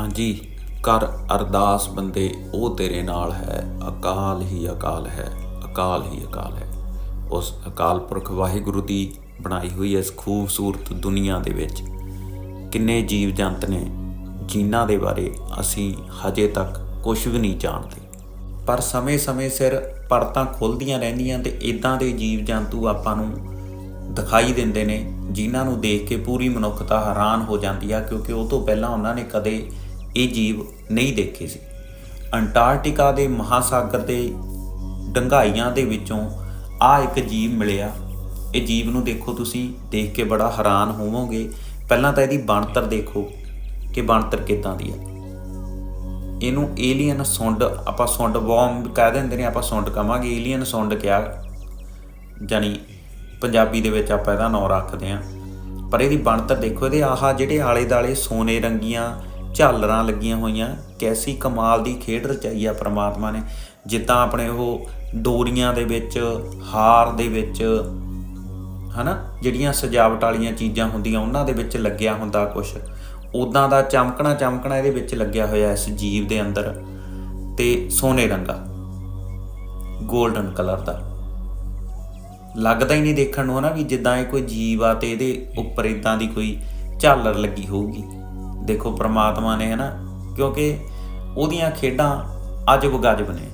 ਹਾਂਜੀ, ਕਰ ਅਰਦਾਸ ਬੰਦੇ, ਉਹ ਤੇਰੇ ਨਾਲ ਹੈ। ਅਕਾਲ ਹੀ ਅਕਾਲ ਹੈ, ਅਕਾਲ ਹੀ ਅਕਾਲ ਹੈ। ਉਸ ਅਕਾਲ ਪੁਰਖ ਵਾਹਿਗੁਰੂ ਦੀ ਬਣਾਈ ਹੋਈ ਇਸ ਖੂਬਸੂਰਤ ਦੁਨੀਆ ਦੇ ਵਿੱਚ ਕਿੰਨੇ ਜੀਵ ਜੰਤ ਨੇ, ਜਿਨ੍ਹਾਂ ਦੇ ਬਾਰੇ ਅਸੀਂ ਹਜੇ ਤੱਕ ਕੁਝ ਵੀ ਨਹੀਂ ਜਾਣਦੇ। ਪਰ ਸਮੇਂ-ਸਮੇਂ ਸਿਰ ਪਰਤਾਂ ਖੁੱਲਦੀਆਂ ਰਹਿੰਦੀਆਂ ਤੇ ਇਦਾਂ ਦੇ ਜੀਵ ਜੰਤੂ ਆਪਾਂ ਨੂੰ ਦਿਖਾਈ ਦਿੰਦੇ ਨੇ, ਜਿਨ੍ਹਾਂ ਨੂੰ ਦੇਖ ਕੇ ਪੂਰੀ ਮਨੁੱਖਤਾ ਹੈਰਾਨ ਹੋ ਜਾਂਦੀ ਆ, ਕਿਉਂਕਿ ਉਹ ਤੋਂ ਪਹਿਲਾਂ ਉਹਨਾਂ ਨੇ ਕਦੇ ਇਹ ਜੀਵ ਨਹੀਂ ਦੇਖੇ ਸੀ। ਅੰਟਾਰਕਟਿਕਾ ਦੇ ਮਹਾਸਾਗਰ ਦੇ ਡੰਗਾਈਆਂ ਦੇ ਵਿੱਚੋਂ ਆ ਇੱਕ ਜੀਵ ਮਿਲਿਆ। ਇਹ ਜੀਵ ਨੂੰ ਦੇਖੋ ਤੁਸੀਂ, ਦੇਖ ਕੇ ਬੜਾ ਹੈਰਾਨ ਹੋਵੋਗੇ। ਪਹਿਲਾਂ ਤਾਂ ਇਹਦੀ ਬਣਤਰ ਦੇਖੋ ਕਿ ਬਣਤਰ ਕਿਦਾਂ ਦੀ ਹੈ। ਇਹਨੂੰ ਏਲੀਅਨ ਸੁੰਡ, ਆਪਾਂ ਸੁੰਡ ਬੌਮ ਕਹਿ ਦਿੰਦੇ ਨੇ, ਆਪਾਂ ਸੁੰਡ ਕਵਾਂਗੇ ਏਲੀਅਨ ਸੁੰਡ ਕਿਹਾ ਜਾਨੀ ਪੰਜਾਬੀ ਦੇ ਵਿੱਚ ਆਪਾਂ ਇਹਦਾ ਨਾਂ ਰੱਖਦੇ ਆਂ ਪਰ ਇਹਦੀ ਬਣਤਰ ਦੇਖੋ, ਇਹਦੇ ਆਹ ਜਿਹੜੇ ਆਲੇ ਦਾਲੇ ਸੋਨੇ ਰੰਗੀਆਂ ਝਾਲਰਾਂ ਲੱਗੀਆਂ ਹੋਈਆਂ। ਕੈਸੀ ਕਮਾਲ ਦੀ ਖੇਡ ਰਚਾਈ ਆ ਪ੍ਰਮਾਤਮਾ ਨੇ। ਜਿੱਦਾਂ ਆਪਣੇ ਉਹ ਡੋਰੀਆਂ ਦੇ ਵਿੱਚ, ਹਾਰ ਦੇ ਵਿੱਚ, ਹਨਾ? ਜਿਹੜੀਆਂ ਸਜਾਵਟ ਵਾਲੀਆਂ ਚੀਜ਼ਾਂ ਹੁੰਦੀਆਂ, ਉਹਨਾਂ ਦੇ ਵਿੱਚ ਲੱਗਿਆ ਹੁੰਦਾ ਕੁਝ ਉਦਾਂ ਦਾ ਚਮਕਣਾ ਚਮਕਣਾ ਇਹਦੇ ਵਿੱਚ ਲੱਗਿਆ ਹੋਇਆ ਇਸ ਜੀਵ ਦੇ ਅੰਦਰ। ਤੇ ਸੋਨੇ ਰੰਗਾ 골ਡਨ ਕਲਰ ਦਾ। ਲੱਗਦਾ ਹੀ ਨਹੀਂ ਦੇਖਣ ਨੂੰ, ਹਨਾ, ਵੀ ਜਿੱਦਾਂ ਇਹ ਕੋਈ ਜੀਵ ਆ ਤੇ ਇਹਦੇ ਉੱਪਰ ਇਦਾਂ ਦੀ ਕੋਈ ਝਾਲਰ ਲੱਗੀ ਹੋਊਗੀ। ਦੇਖੋ ਪ੍ਰਮਾਤਮਾ ਨੇ ਹਨਾ, ਕਿਉਂਕਿ ਉਹਦੀਆਂ ਖੇਡਾਂ ਅਜਬ ਗਜਬ ਨੇ।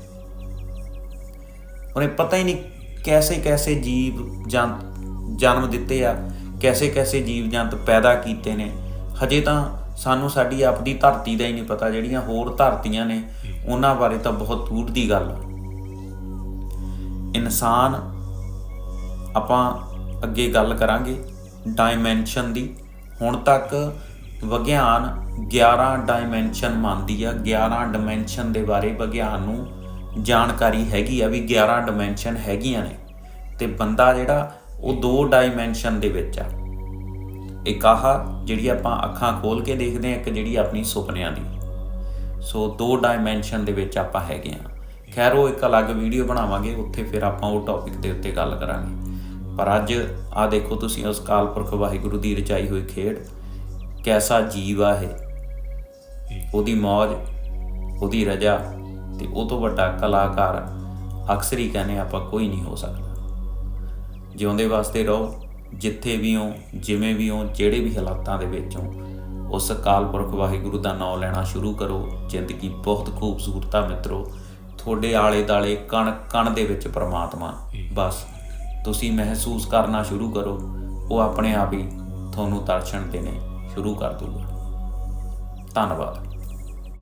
ਉਹਨੇ ਪਤਾ ਹੀ ਨਹੀਂ ਕੈਸੇ ਕੈਸੇ ਜੀਵ ਜੰਤ ਜਨਮ ਦਿੱਤੇ ਆ, ਕੈਸੇ ਕੈਸੇ ਜੀਵ ਜੰਤ ਪੈਦਾ ਕੀਤੇ ਨੇ। ਹਜੇ ਤਾਂ ਸਾਨੂੰ ਸਾਡੀ ਆਪਦੀ ਧਰਤੀ ਦਾ ਹੀ ਨਹੀਂ ਪਤਾ, ਜਿਹੜੀਆਂ ਹੋਰ ਧਰਤੀਆਂ ਨੇ, ਉਹਨਾਂ ਬਾਰੇ ਤਾਂ ਬਹੁਤ ਦੂਰ ਦੀ ਗੱਲ ਆ। ਇਨਸਾਨ, ਆਪਾਂ ਅੱਗੇ ਗੱਲ ਕਰਾਂਗੇ ਡਾਈਮੈਂਸ਼ਨ ਦੀ। ਹੁਣ ਤੱਕ ਵਿਗਿਆਨ 11 ਡਾਈਮੈਂਸ਼ਨ ਮੰਨਦੀ ਆ। 11 ਡਾਈਮੈਂਸ਼ਨ ਦੇ ਬਾਰੇ ਵਿਗਿਆਨ ਨੂੰ ਜਾਣਕਾਰੀ ਹੈਗੀ ਆ ਵੀ 11 ਡਾਈਮੈਂਸ਼ਨ ਹੈਗੀਆਂ ਨੇ। ਤੇ ਬੰਦਾ ਜਿਹੜਾ, ਉਹ ਦੋ ਡਾਈਮੈਂਸ਼ਨ ਦੇ ਵਿੱਚ ਆ। ਇੱਕ ਆਹ ਜਿਹੜੀ ਆਪਾਂ ਅੱਖਾਂ ਖੋਲ ਕੇ ਦੇਖਦੇ ਆ, ਇੱਕ ਜਿਹੜੀ ਆਪਣੀ ਸੁਪਨਿਆਂ ਦੀ। ਸੋ ਦੋ ਡਾਈਮੈਂਸ਼ਨ ਦੇ ਵਿੱਚ ਆਪਾਂ ਹੈਗੇ ਆ। ਖੈਰ, ਉਹ ਇੱਕ ਅਲੱਗ ਵੀਡੀਓ ਬਣਾਵਾਂਗੇ, ਉੱਥੇ ਫਿਰ ਆਪਾਂ ਉਹ ਟੌਪਿਕ ਦੇ ਉੱਤੇ ਗੱਲ ਕਰਾਂਗੇ। ਪਰ ਅੱਜ ਆ ਦੇਖੋ ਤੁਸੀਂ, ਉਸ ਕਾਲਪੁਰਖ ਵਾਹਿਗੁਰੂ ਦੀ ਰਚਾਈ ਹੋਈ ਖੇਡ। ਕੈਸਾ ਜੀਵ ਆ ਇਹ? ਉਹਦੀ ਮੌਜ ਉਹਦੀ ਰਜਾ ਤੇ ਉਹ ਤੋਂ ਵੱਡਾ ਕਲਾਕਾਰ ਅਕਸਰ ਹੀ ਕਹਿੰਦੇ ਆਪਾਂ ਕੋਈ ਨਹੀਂ ਹੋ ਸਕਦਾ। ਜਿਉਂਦੇ ਵਾਸਤੇ ਰਹੋ ਜਿੱਥੇ ਵੀ ਹੋ ਜਿਵੇਂ ਵੀ ਹੋ ਜਿਹੜੇ ਵੀ ਹਾਲਾਤਾਂ ਦੇ ਵਿੱਚ ਹੋ ਉਸ ਅਕਾਲ ਪੁਰਖ ਵਾਹਿਗੁਰੂ ਦਾ ਨਾਮ ਲੈਣਾ ਸ਼ੁਰੂ ਕਰੋ ਜ਼ਿੰਦਗੀ ਬਹੁਤ ਖੂਬਸੂਰਤ ਆ ਮਿੱਤਰੋ ਤੁਹਾਡੇ ਆਲੇ ਦਾਲੇ ਕਣ ਕਣ ਦੇ ਵਿੱਚ ਪ੍ਰਮਾਤਮਾ। ਬਸ ਤੁਸੀਂ ਮਹਿਸੂਸ ਕਰਨਾ ਸ਼ੁਰੂ ਕਰੋ ਉਹ ਆਪਣੇ ਆਪ ਹੀ ਤੁਹਾਨੂੰ ਦਰਸ਼ਨ ਦੇਣੇ। ਸ਼ੁਰੂ ਕਰ ਦੂਗਾ। ਧੰਨਵਾਦ।